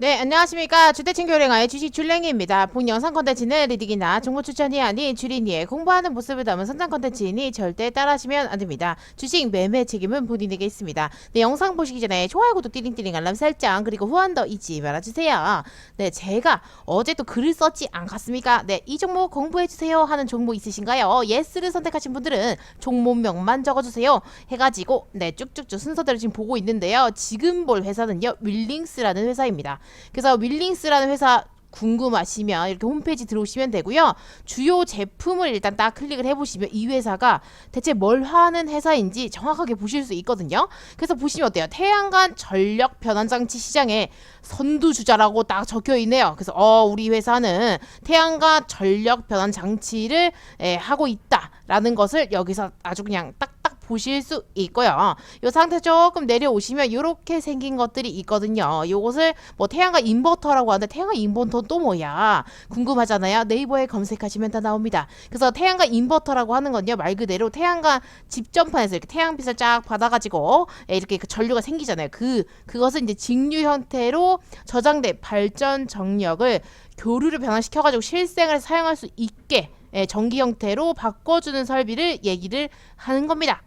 네, 안녕하십니까. 주대친 교랭아의 주식 줄랭이입니다. 본 영상 컨텐츠는 리딩이나 정보 추천이 아닌 주린이의 공부하는 모습을 담은 선장 컨텐츠이니 절대 따라하시면 안 됩니다. 주식 매매 책임은 본인에게 있습니다. 네, 영상 보시기 전에 좋아요, 구독, 띠링띠링, 알람 설정, 그리고 후원 더 잊지 말아주세요. 네, 제가 어제 또 글을 썼지 않겠습니까? 네, 이 종목 공부해주세요 하는 종목 있으신가요? 예스를 선택하신 분들은 종목명만 적어주세요. 해가지고, 네, 쭉쭉쭉 순서대로 지금 보고 있는데요. 지금 볼 회사는요, 윌링스라는 회사입니다. 그래서 윌링스라는 회사 궁금하시면 이렇게 홈페이지 들어오시면 되고요. 주요 제품을 일단 딱 클릭을 해보시면 이 회사가 대체 뭘 하는 회사인지 정확하게 보실 수 있거든요. 그래서 보시면 어때요? 태양간 전력 변환장치 시장에 선두주자라고 딱 적혀 있네요. 그래서 어 우리 회사는 태양간 전력 변환 장치를 에, 하고 있다라는 것을 여기서 아주 그냥 딱딱 보실 수 있고요. 이 상태 조금 내려오시면 이렇게 생긴 것들이 있거든요. 요것을 뭐 태양광 인버터라고 하는데 태양광 인버터 또 뭐야? 궁금하잖아요. 네이버에 검색하시면 다 나옵니다. 그래서 태양광 인버터라고 하는 건요. 말 그대로 태양광 집전판에서 이렇게 태양빛을 쫙 받아가지고 예, 이렇게 그 전류가 생기잖아요. 그 그것을 이제 직류 형태로 저장된 발전 정력을 교류를 변화시켜가지고 실생활에 사용할 수 있게 예, 전기 형태로 바꿔주는 설비를 얘기를 하는 겁니다.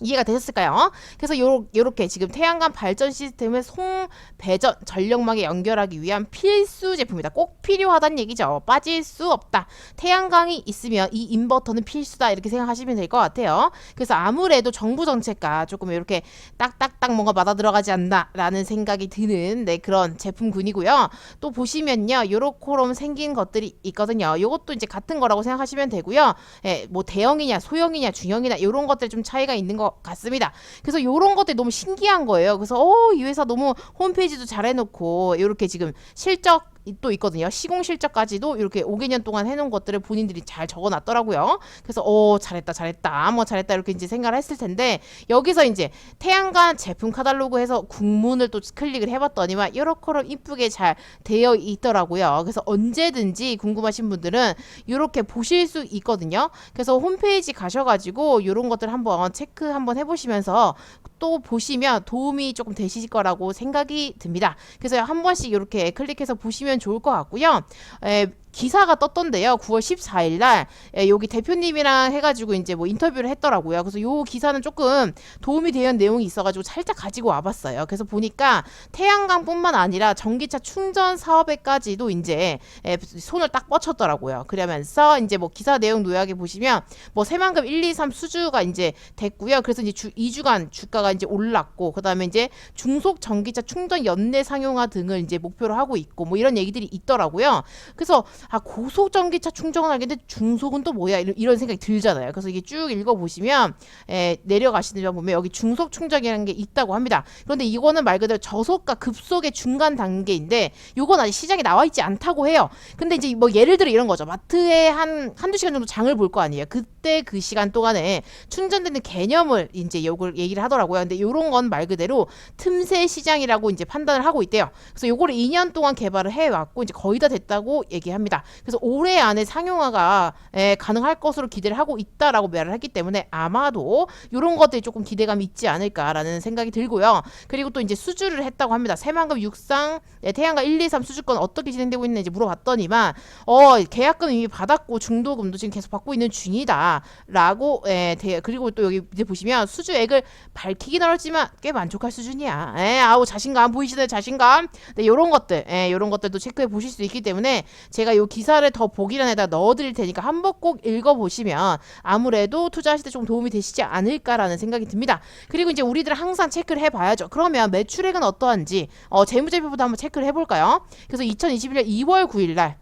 이해가 되셨을까요? 그래서 요, 요렇게 지금 태양광 발전 시스템을 송 배전 전력망에 연결하기 위한 필수 제품이다. 꼭 필요하다는 얘기죠. 빠질 수 없다. 태양광이 있으면 이 인버터는 필수다. 이렇게 생각하시면 될 것 같아요. 그래서 아무래도 정부 정책과 조금 이렇게 딱딱딱 뭔가 맞아 들어가지 않나라는 생각이 드는 네, 그런 제품군이고요. 또 보시면요. 요렇게럼 생긴 것들이 있거든요. 요것도 이제 같은 거라고 생각하시면 되고요. 예, 뭐 대형이냐 소형이냐 중형이냐 요런 것들 좀 차이가 있는 것 같습니다. 그래서 요런 것들이 너무 신기한 거예요. 그래서 어, 이 회사 너무 홈페이지도 잘 해놓고 이렇게 지금 실적 또 있거든요. 시공 실적까지도 이렇게 5개년 동안 해놓은 것들을 본인들이 잘 적어놨더라고요. 그래서 어 잘했다 잘했다 뭐 잘했다 이렇게 이제 생각을 했을 텐데 여기서 이제 태양광 제품 카탈로그 해서 국문을 또 클릭을 해봤더니만 이렇게럼 이쁘게 잘 되어 있더라고요. 그래서 언제든지 궁금하신 분들은 이렇게 보실 수 있거든요. 그래서 홈페이지 가셔가지고 이런 것들 한번 체크 한번 해보시면서 또 보시면 도움이 조금 되실 거라고 생각이 듭니다. 그래서 한 번씩 이렇게 클릭해서 보시면 좋을 것 같고요. 에, 기사가 떴던데요. 9월 14일 날 에, 여기 대표님이랑 해가지고 이제 뭐 인터뷰를 했더라고요. 그래서 요 기사는 조금 도움이 되는 내용이 있어가지고 살짝 가지고 와봤어요. 그래서 보니까 태양광뿐만 아니라 전기차 충전 사업에까지도 이제 에, 손을 딱 뻗쳤더라고요. 그러면서 이제 뭐 기사 내용 요약에 보시면 뭐 새만금 1, 2, 3 수주가 이제 됐고요. 그래서 이제 주, 2주간 주가가 이제 올랐고 그다음에 이제 중속 전기차 충전 연내 상용화 등을 이제 목표로 하고 있고 뭐 이런 얘기들이 있더라고요. 그래서 아 고속 전기차 충전하겠는데 중속은 또 뭐야 이런, 이런 생각이 들잖아요. 그래서 이게 쭉 읽어 보시면 에, 내려가시는 데 보면 여기 중속 충전이라는 게 있다고 합니다. 그런데 이거는 말 그대로 저속과 급속의 중간 단계인데 요건 아직 시장에 나와 있지 않다고 해요. 근데 이제 뭐 예를 들어 이런 거죠. 마트에 한 한두 시간 정도 장을 볼 거 아니에요. 그때 그 시간 동안에 충전되는 개념을 이제 요걸 얘기를 하더라고요. 근데 요런 건 말 그대로 틈새 시장이라고 이제 판단을 하고 있대요. 그래서 요거를 2년 동안 개발을 해 왔고 이제 거의 다 됐다고 얘기합니다. 그래서 올해 안에 상용화가 에, 가능할 것으로 기대를 하고 있다라고 말을 했기 때문에 아마도 요런 것들이 조금 기대감이 있지 않을까라는 생각이 들고요. 그리고 또 이제 수주를 했다고 합니다. 새만금 육상 네, 태양과 1, 2, 3 수주권 어떻게 진행되고 있는지 물어봤더니만 어 계약금 이미 받았고 중도금도 지금 계속 받고 있는 중이다라고 예, 대, 그리고 또 여기 이제 보시면 수주액을 밝히긴 어렵지만 꽤 만족할 수준이야. 예, 아우 자신감 보이시나요? 자신감. 네, 요런 것들, 예, 요런 것들도 체크해 보실 수 있기 때문에 제가 요 기사를 더 보기란에다 넣어드릴 테니까 한번 꼭 읽어보시면 아무래도 투자하실 때 좀 도움이 되시지 않을까라는 생각이 듭니다. 그리고 이제 우리들 항상 체크를 해봐야죠. 그러면 매출액은 어떠한지 어, 재무제표부터 한번 체크를 해볼까요? 그래서 2021년 2월 9일 날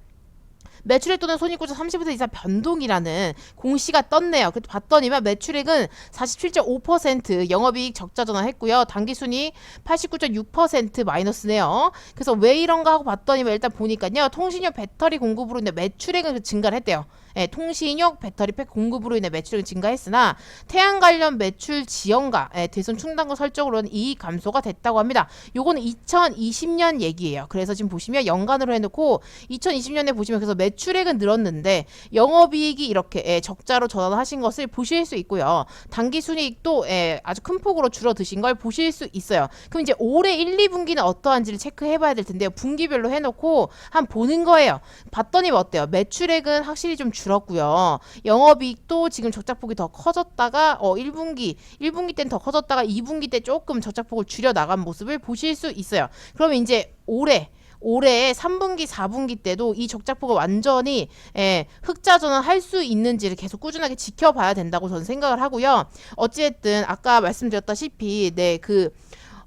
매출액 또는 손익구조 30% 이상 변동이라는 공시가 떴네요. 그때 봤더니만 매출액은 47.5% 영업이익 적자 전환했고요. 당기순이 89.6% 마이너스네요. 그래서 왜 이런가 하고 봤더니만 일단 보니까요. 통신용 배터리 공급으로 인해 매출액은 증가를 했대요. 예, 통신용 배터리팩 공급으로 인해 매출이 증가했으나 태양 관련 매출 지연과 예, 대선 충당금 설정으로는 이익 감소가 됐다고 합니다. 요거는 2020년 얘기예요. 그래서 지금 보시면 연간으로 해놓고 2020년에 보시면 그래서 매출액은 늘었는데 영업이익이 이렇게 예, 적자로 전환하신 것을 보실 수 있고요. 단기 순이익도 예, 아주 큰 폭으로 줄어드신 걸 보실 수 있어요. 그럼 이제 올해 1, 2분기는 어떠한지를 체크해봐야 될 텐데요. 분기별로 해놓고 한 보는 거예요. 봤더니 뭐 어때요? 매출액은 확실히 좀 줄 었고요. 영업이익도 지금 적자폭이 더 커졌다가 어 1분기 1분기 때는 더 커졌다가 2분기 때 조금 적자폭을 줄여 나간 모습을 보실 수 있어요. 그러면 이제 올해 올해 3분기, 4분기 때도 이 적자폭을 완전히 예, 흑자 전환할 수 있는지를 계속 꾸준하게 지켜봐야 된다고 저는 생각을 하고요. 어찌됐든 아까 말씀드렸다시피 네 그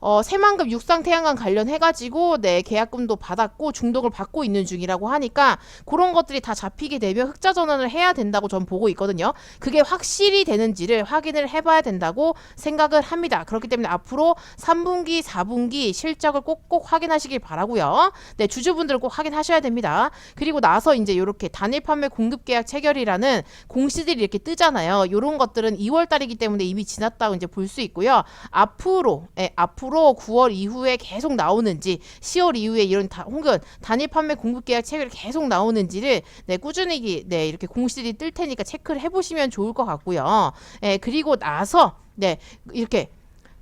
어, 새만금 육상 태양광 관련해가지고 네 계약금도 받았고 중독을 받고 있는 중이라고 하니까 그런 것들이 다 잡히게 되면 흑자 전환을 해야 된다고 전 보고 있거든요. 그게 확실히 되는지를 확인을 해봐야 된다고 생각을 합니다. 그렇기 때문에 앞으로 3분기, 4분기 실적을 꼭꼭 확인하시길 바라고요. 네 주주분들 꼭 확인하셔야 됩니다. 그리고 나서 이제 이렇게 단일 판매 공급 계약 체결이라는 공시들이 이렇게 뜨잖아요. 이런 것들은 2월 달이기 때문에 이미 지났다고 이제 볼 수 있고요. 앞으로 예, 앞으로 9월 이후에 계속 나오는지 10월 이후에 이런 다, 혹은 단일 판매 공급 계약 체결이 계속 나오는지를 네, 꾸준히 네, 이렇게 공시들이 뜰 테니까 체크를 해보시면 좋을 것 같고요. 예, 그리고 나서 네, 이렇게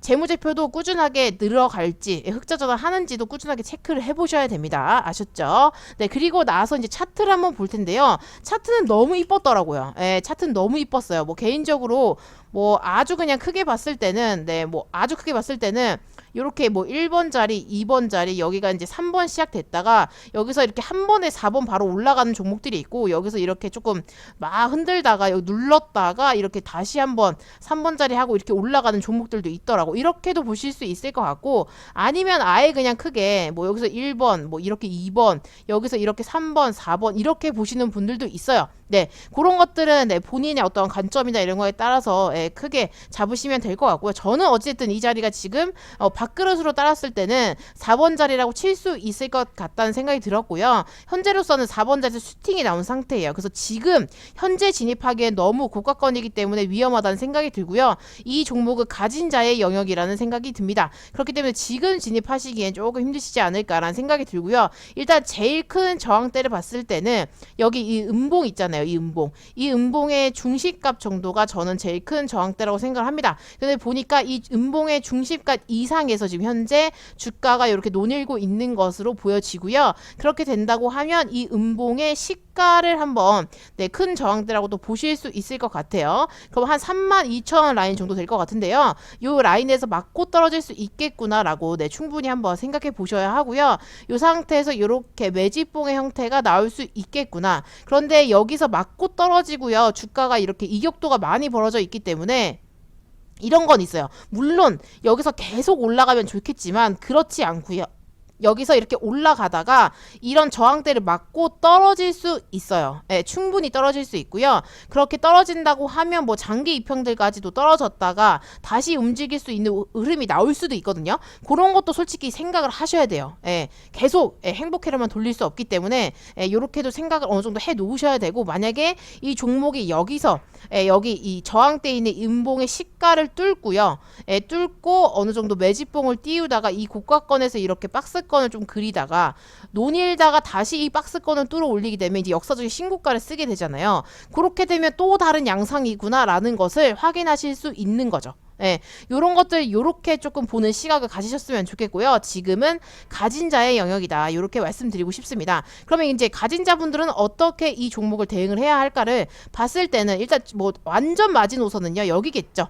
재무제표도 꾸준하게 늘어갈지 예, 흑자 전환 하는지도 꾸준하게 체크를 해보셔야 됩니다. 아셨죠? 네 그리고 나서 이제 차트를 한번 볼 텐데요. 차트는 너무 이뻤더라고요. 예, 차트는 너무 이뻤어요. 뭐 개인적으로 뭐 아주 그냥 크게 봤을 때는 네뭐 아주 크게 봤을 때는 요렇게 뭐 1번 자리, 2번 자리, 여기가 이제 3번 시작됐다가 여기서 이렇게 한 번에 4번 바로 올라가는 종목들이 있고 여기서 이렇게 조금 막 흔들다가 여기 눌렀다가 이렇게 다시 한번 3번 자리 하고 이렇게 올라가는 종목들도 있더라고. 이렇게도 보실 수 있을 것 같고 아니면 아예 그냥 크게 뭐 여기서 1번, 뭐 이렇게 2번, 여기서 이렇게 3번, 4번 이렇게 보시는 분들도 있어요. 네, 그런 것들은 네, 본인의 어떤 관점이나 이런 거에 따라서 예, 크게 잡으시면 될 것 같고요. 저는 어쨌든 이 자리가 지금 어, 밥그릇으로 따랐을 때는 4번 자리라고 칠 수 있을 것 같다는 생각이 들었고요. 현재로서는 4번 자리에서 슈팅이 나온 상태예요. 그래서 지금 현재 진입하기엔 너무 고가권이기 때문에 위험하다는 생각이 들고요. 이 종목은 가진 자의 영역이라는 생각이 듭니다. 그렇기 때문에 지금 진입하시기엔 조금 힘드시지 않을까라는 생각이 들고요. 일단 제일 큰 저항대를 봤을 때는 여기 이 음봉 있잖아요. 이 음봉. 이 음봉의 중시값 정도가 저는 제일 큰 저항대라고 생각을 합니다. 근데 보니까 이 음봉의 중시값 이상에서 지금 현재 주가가 이렇게 논일고 있는 것으로 보여지고요. 그렇게 된다고 하면 이 음봉의 시가를 한번 네, 큰 저항대라고도 보실 수 있을 것 같아요. 그럼 한 32,000원 라인 정도 될 것 같은데요. 이 라인에서 맞고 떨어질 수 있겠구나라고 네, 충분히 한번 생각해 보셔야 하고요. 이 상태에서 이렇게 매집봉의 형태가 나올 수 있겠구나. 그런데 여기서 맞고 떨어지고요. 주가가 이렇게 이격도가 많이 벌어져 있기 때문에 이런 건 있어요. 물론 여기서 계속 올라가면 좋겠지만 그렇지 않고요. 여기서 이렇게 올라가다가 이런 저항대를 맞고 떨어질 수 있어요. 예, 충분히 떨어질 수 있고요. 그렇게 떨어진다고 하면 뭐 장기 입형들까지도 떨어졌다가 다시 움직일 수 있는 흐름이 나올 수도 있거든요. 그런 것도 솔직히 생각을 하셔야 돼요. 예, 계속 예, 행복회로만 돌릴 수 없기 때문에 예, 이렇게도 생각을 어느 정도 해 놓으셔야 되고 만약에 이 종목이 여기서 예, 여기 이 저항대 있는 음봉의 시가를 뚫고요. 예, 뚫고 어느 정도 매집봉을 띄우다가 이 고가권에서 이렇게 박스 권을 좀 그리다가 논일다가 다시 이 박스권을 뚫어 올리게 되면 이제 역사적인 신고가를 쓰게 되잖아요. 그렇게 되면 또 다른 양상이구나라는 것을 확인하실 수 있는 거죠. 예, 요런 것들 요렇게 조금 보는 시각을 가지셨으면 좋겠고요. 지금은 가진 자의 영역이다. 요렇게 말씀드리고 싶습니다. 그러면 이제 가진 자분들은 어떻게 이 종목을 대응을 해야 할까를 봤을 때는 일단 뭐 완전 마지노선은요. 여기겠죠.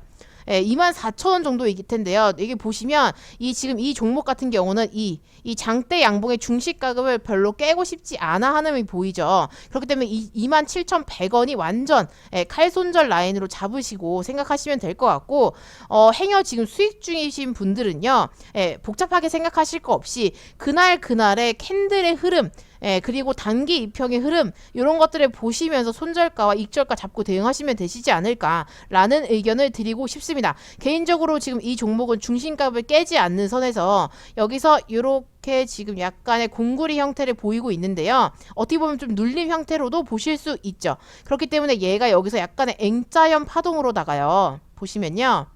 예, 24,000원 정도이기 텐데요. 이게 보시면 이 지금 이 종목 같은 경우는 이, 이 장대 양봉의 중시가격을 별로 깨고 싶지 않아 하는 게 보이죠. 그렇기 때문에 이 27,100원이 완전 예, 칼손절 라인으로 잡으시고 생각하시면 될 것 같고 어, 행여 지금 수익 중이신 분들은요. 예, 복잡하게 생각하실 거 없이 그날 그날의 캔들의 흐름 예, 그리고 단기 입형의 흐름 이런 것들을 보시면서 손절가와 익절가 잡고 대응하시면 되시지 않을까라는 의견을 드리고 싶습니다. 개인적으로 지금 이 종목은 중심값을 깨지 않는 선에서 여기서 이렇게 지금 약간의 공구리 형태를 보이고 있는데요. 어떻게 보면 좀 눌림 형태로도 보실 수 있죠. 그렇기 때문에 얘가 여기서 약간의 N자형 파동으로다가요. 보시면요.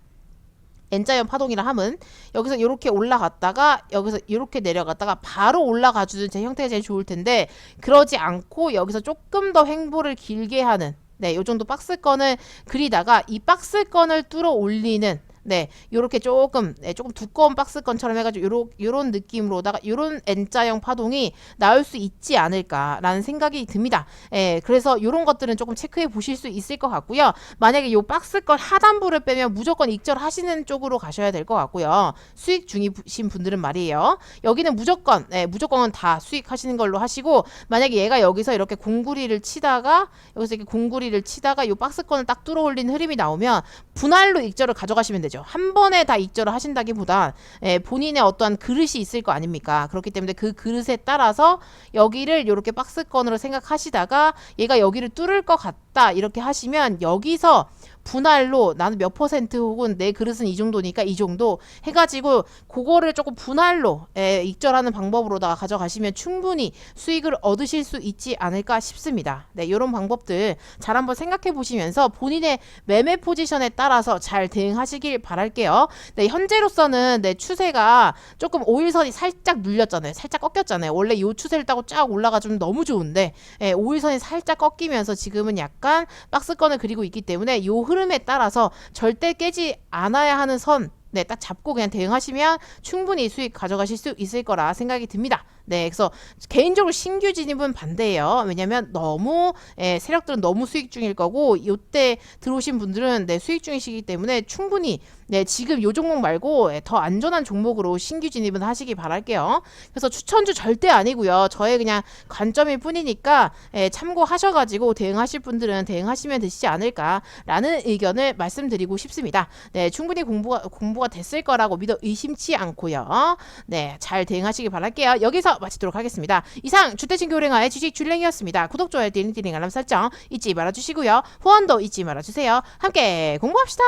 N자형 파동이라 함은 여기서 이렇게 올라갔다가 여기서 이렇게 내려갔다가 바로 올라가 주는 제 형태가 제일 좋을 텐데 그러지 않고 여기서 조금 더 횡보를 길게 하는 네, 요 정도 박스권을 그리다가 이 박스권을 뚫어 올리는 네, 요렇게 조금 네, 조금 두꺼운 박스권처럼 해가지고 요런 요런 느낌으로다가 요런 N자형 파동이 나올 수 있지 않을까라는 생각이 듭니다. 예, 그래서 요런 것들은 조금 체크해 보실 수 있을 것 같고요. 만약에 요 박스권 하단부를 빼면 무조건 익절하시는 쪽으로 가셔야 될 것 같고요. 수익 중이신 분들은 말이에요. 여기는 무조건 예, 무조건 다 수익하시는 걸로 하시고 만약에 얘가 여기서 이렇게 공구리를 치다가 여기서 이렇게 공구리를 치다가 요 박스권을 딱 뚫어 올린 흐름이 나오면 분할로 익절을 가져가시면 되죠. 한 번에 다 익절을 하신다기보단 예, 본인의 어떠한 그릇이 있을 거 아닙니까? 그렇기 때문에 그 그릇에 따라서 여기를 이렇게 박스권으로 생각하시다가 얘가 여기를 뚫을 것 같다 이렇게 하시면 여기서 분할로 나는 몇 퍼센트 혹은 내 그릇은 이 정도니까 이 정도 해가지고 그거를 조금 분할로 예, 익절하는 방법으로다가 가져가시면 충분히 수익을 얻으실 수 있지 않을까 싶습니다. 네, 이런 방법들 잘 한번 생각해 보시면서 본인의 매매 포지션에 따라서 잘 대응하시길 바랄게요. 네, 현재로서는 네, 추세가 조금 5일선이 살짝 눌렸잖아요. 살짝 꺾였잖아요. 원래 이 추세를 따고 쫙 올라가 주면 너무 좋은데 예, 5일선이 살짝 꺾이면서 지금은 약간 박스권을 그리고 있기 때문에 이 흐름 에 따라서 절대 깨지 않아야 하는 선 네, 딱 잡고 그냥 대응하시면 충분히 수익 가져가실 수 있을 거라 생각이 듭니다. 네, 그래서 개인적으로 신규 진입은 반대예요. 왜냐면 너무 예, 세력들은 너무 수익 중일 거고 이때 들어오신 분들은 네, 수익 중이시기 때문에 충분히 네, 지금 요 종목 말고 예, 더 안전한 종목으로 신규 진입은 하시기 바랄게요. 그래서 추천주 절대 아니고요. 저의 그냥 관점일 뿐이니까 예, 참고하셔가지고 대응하실 분들은 대응하시면 되시지 않을까라는 의견을 말씀드리고 싶습니다. 네, 충분히 공부가 공부가 됐을 거라고 믿어 의심치 않고요. 네, 잘 대응하시기 바랄게요. 여기서 마치도록 하겠습니다. 이상 교랭아의 주식 줄랭이었습니다. 구독, 좋아요, 띠링띠링 알람 설정 잊지 말아주시고요. 후원도 잊지 말아주세요. 함께 공부합시다.